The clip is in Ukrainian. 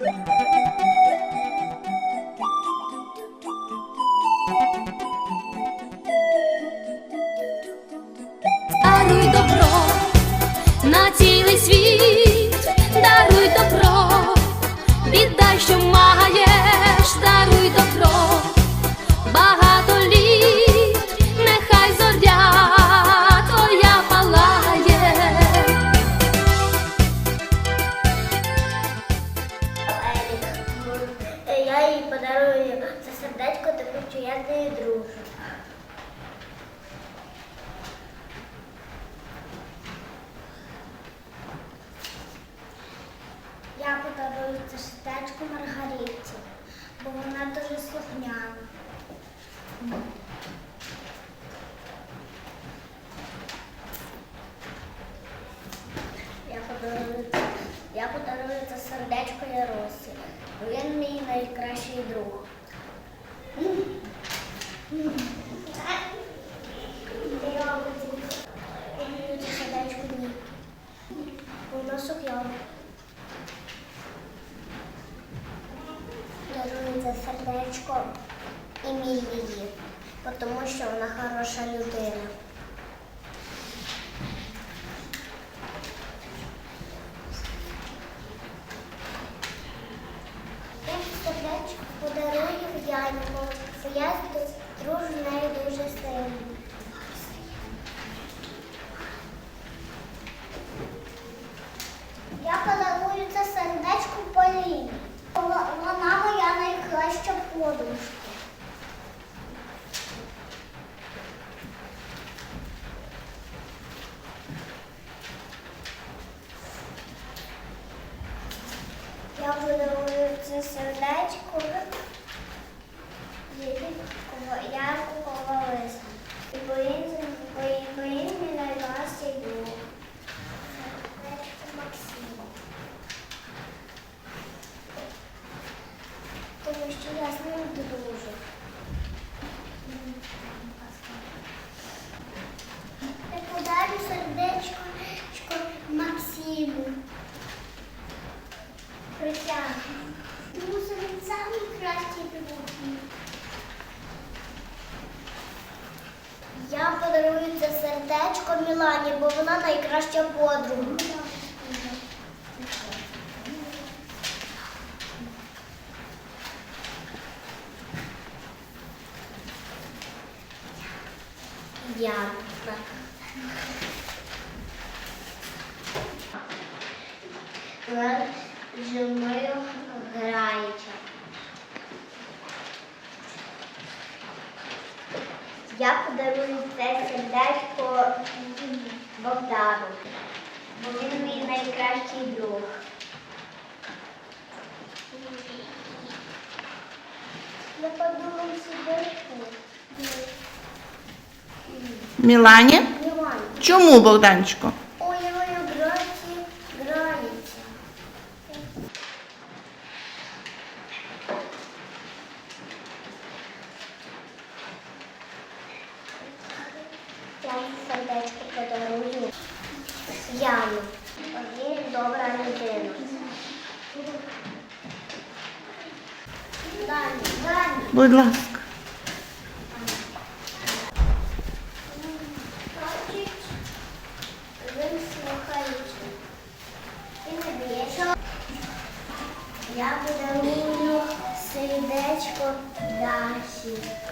Bye. що я з нею дружу. Я подарую це шестечко Маргаритці, бо вона дуже слухняна. Я подарую, я подарую це сердечко Яросі, бо він мій найкращий друг. Я люблю це сердечко сердечко Емілії, тому що вона хороша людина. Я сердечко подарую Яні, бо я дружу з нею дуже сильно. Я подарую це сердечко Поліні. Вона моя найкраща подружка. Я подарую це сердечко Ярку Ковалиса. І поїздив, поїздив мій найкращий друг. Сердечко Максима. Тому що я з ним дружу. Я подарю сердечко Максиму. Притягну. Тому що він самий кращий друг. Я подарую це сердечко Мілані, бо вона найкраща подруга. Вона зі мною грається. Я подарую це сердечко Богдану, бо він мій найкращий друг. Я подумаю сердечко. Мілані? Чому, Богданчику? Ой, я маю граці, грається. Я сердечко подарую Яну. Він добра людина. Дані, Дані. Будь ласка. Я подарую сердечко Даші.